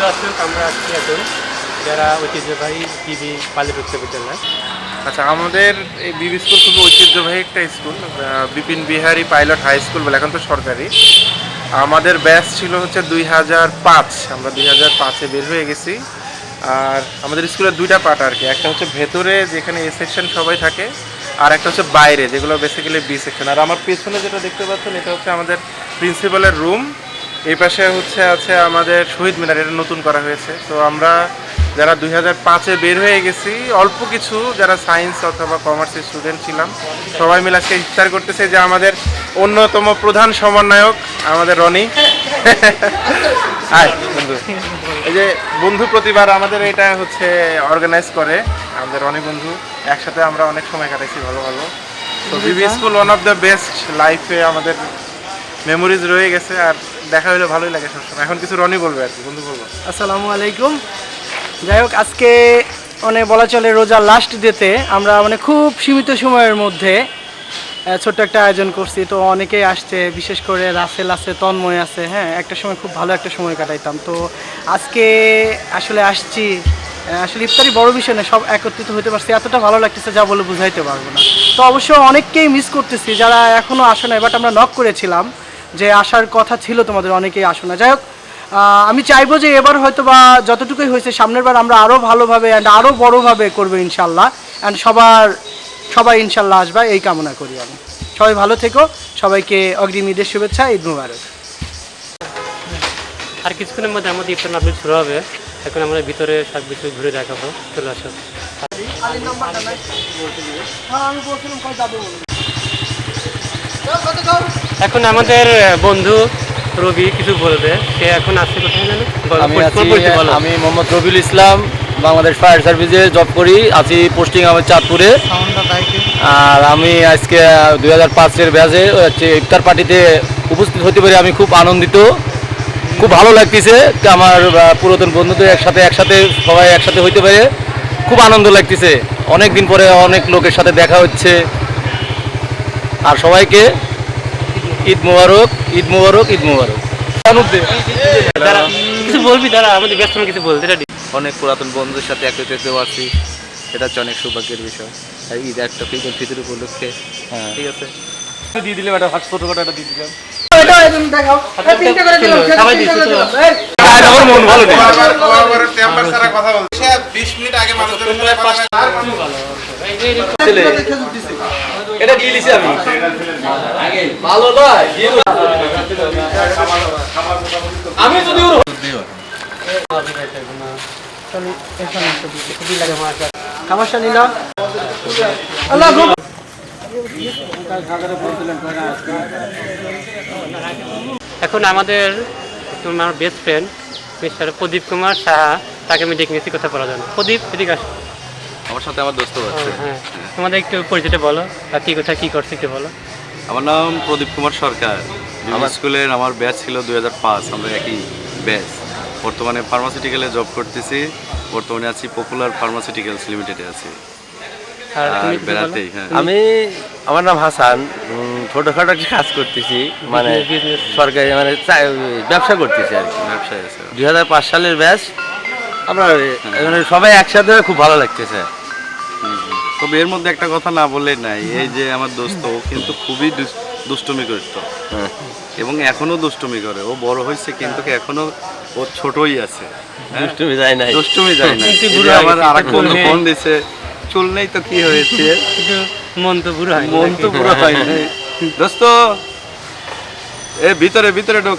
দর্শক আমরা আছি এখন। যারা ঐতিহ্যবাহী টিভি বালিপ উচ্চ বিদ্যালয় আচ্ছা আমাদের এই বিবি স্কুল খুবই ঐতিহ্যবাহী একটা school Bipin Bihari pilot high school বলে, এখন তো সরকারি। আমাদের ব্যাচ ছিল হচ্ছে দুই হাজার পাঁচ, আমরা দুই হাজার পাঁচে বের হয়ে গেছি। আর আমাদের স্কুলের দুইটা পার্ট আর কি, একটা হচ্ছে ভেতরে, যেখানে এ সেকশন সবাই থাকে, আর একটা হচ্ছে বাইরে, যেগুলো বেসিক্যালি বি সেকশন আর আমার পেছনে যেটা দেখতে পাচ্ছেন, এটা হচ্ছে আমাদের প্রিন্সিপালের রুম এই পাশে হচ্ছে আছে আমাদের শহীদ মিনার, এটা নতুন করা হয়েছে। তো আমরা যারা দুই হাজার পাঁচে বের হয়ে গেছি, অল্প কিছু যারা সায়েন্স অথবা কমার্সের স্টুডেন্ট ছিলাম, সবাই মিলে আজকে ইফতার করতেছে যে আমাদের অন্যতম প্রধান সমন্বয়ক আমাদের রনি। হাই, বন্ধু। এই যে বন্ধু প্রতিবার আমাদের এটা হচ্ছে অর্গানাইজ করে, আমাদের রনি বন্ধু, একসাথে আমরা অনেক সময় কাটাইছি ভালো ভালো। তো BB school one of the best লাইফে আমাদের মেমোরিজ রয়ে গেছে, আর দেখা হলে ভালোই লাগে সবসময়। এখন কিছু রনি বলবে আর কি, বন্ধু বলব। আসসালামু আলাইকুম। যাই হোক, আজকে মানে বলা চলে রোজার লাস্ট ডেতে আমরা মানে খুব সীমিত সময়ের মধ্যে ছোট্ট একটা আয়োজন করছি। তো অনেকেই আসছে, বিশেষ করে রাসেল আছে, তন্ময় আছে হ্যাঁ একটা সময় খুব ভালো একটা সময় কাটাইতাম। তো আজকে আসলে আসছি আসলে ইফতারি বড় বিষয় না, সব একত্রিত হতে পারছি। এতটা ভালো লাগতেছে যা বলে বুঝাইতে পারব না। তো অবশ্য অনেককেই মিস করতেছি, যারা এখনও আসে না বাট আমরা নক করেছিলাম যে আসার কথা ছিল তোমাদের, অনেকেই আসো না যাই হোক আমি চাইব যে এবার হয়তো বা যতটুকুই হয়েছে সামনের বার আমরা আরও ভালোভাবে অ্যান্ড আরও বড়োভাবে করব ইনশাল্লাহ। অ্যান্ড সবার সবাই ইনশাল্লাহ আসবে এই কামনা করি আমি। সবাই ভালো থেকো সবাইকে অগ্রিম ঈদের শুভেচ্ছা ঈদ মুবারক। আর কিছুক্ষণের মধ্যে আমাদের ইফতার মাহফিল শুরু হবে। এখন আমরা ভিতরে সব কিছু ঘুরে দেখাবো। চলে আসো। এখন আমাদের বন্ধু রবি কিছু বলবে? সে এখন আসছে কোথায় জানো? আমি আছি আমি মোহাম্মদ রবিউল ইসলাম বাংলাদেশ ফায়ার সার্ভিসে জব করি আছি পোস্টিং আমার চাঁদপুরে। আর আমি আজকে দুই হাজার পাঁচের ব্যাচে হচ্ছে ইফতার পার্টিতে উপস্থিত হতে পারি আমি খুব আনন্দিত। খুব ভালো লাগতেছে আমার পুরাতন বন্ধুদের একসাথে একসাথে সবাই একসাথে হইতে পারে খুব আনন্দ লাগতেছে। অনেক দিন পরে অনেক লোকের সাথে দেখা হচ্ছে। আর সবাইকে ঈদ মুবারক ঈদ মুবারক ঈদ মুবারক। কিছু বলবি? দাঁড়া আমাদের ব্যস্ত কিছু বলতে অনেক পুরাতন বন্ধুদের সাথে একত্রিত হতে পারছি এটা হচ্ছে অনেক সৌভাগ্যের বিষয়। আর ঈদ একটা ফিতর ফিতর উপলক্ষে। হ্যাঁ। ঠিক আছে? দিয়ে দিলাম একটা একটা দিয়ে কথা বলছে। বিশ মিনিট আগে এটা দিয়ে দিছি আমি? ভালো নয় আমি যদি এখন আমাদের তোমার best friend mister Pradip Kumar Saha, তাকে আমি ডেকে নিয়েছি, কথা বলার জন্য। প্রদীপ, এদিকে আসো। আমার সাথে আমার দোস্ত ও, হ্যাঁ। তোমাদের একটু পরিচয়টা বলো আর কি কোথায় কি করছে একটু বলো। আমার নাম প্রদীপ কুমার সরকার। আমার স্কুলের আমার ব্যাচ ছিল দুই আমরা একই ব্যাচ। বর্তমানে ফার্মাসিউটিক্যালে জব করতেছি। বর্তমানে আছি পপুলার ফার্মাসিউটিক্যালস লিমিটেডে আছি। আর? বেড়াতেই হ্যাঁ। আমি আমার নাম হাসান। ছোটখাটো একটা কাজ করতেছি। মানে সরকারি মানে ব্যবসা করতেছি আর কি। ব্যবসায় আছে। দুই হাজার পাঁচ সালের ব্যাচ। আমরা মানে সবাই একসাথে খুব ভালো লাগতেছে। তবে এর মধ্যে একটা কথা না বললেই নাই। এই যে আমার দোস্ত ও কিন্তু খুবই দুষ্টুমি করতো। হ্যাঁ। এবং এখনও দুষ্টুমি করে। ও বড় হয়েছে কিন্তু এখনও ও ছোটই আছে। হ্যাঁ? দুষ্টুমি যায় নাই। দুষ্টুমি যায় না হয়ে আমার বন্ধু ফোন দিছে চুল নেই তো কি হয়েছে? মন তো হয় মন তো পুরো হয় দোস্ত এ ভিতরে ভিতরে ঢোক।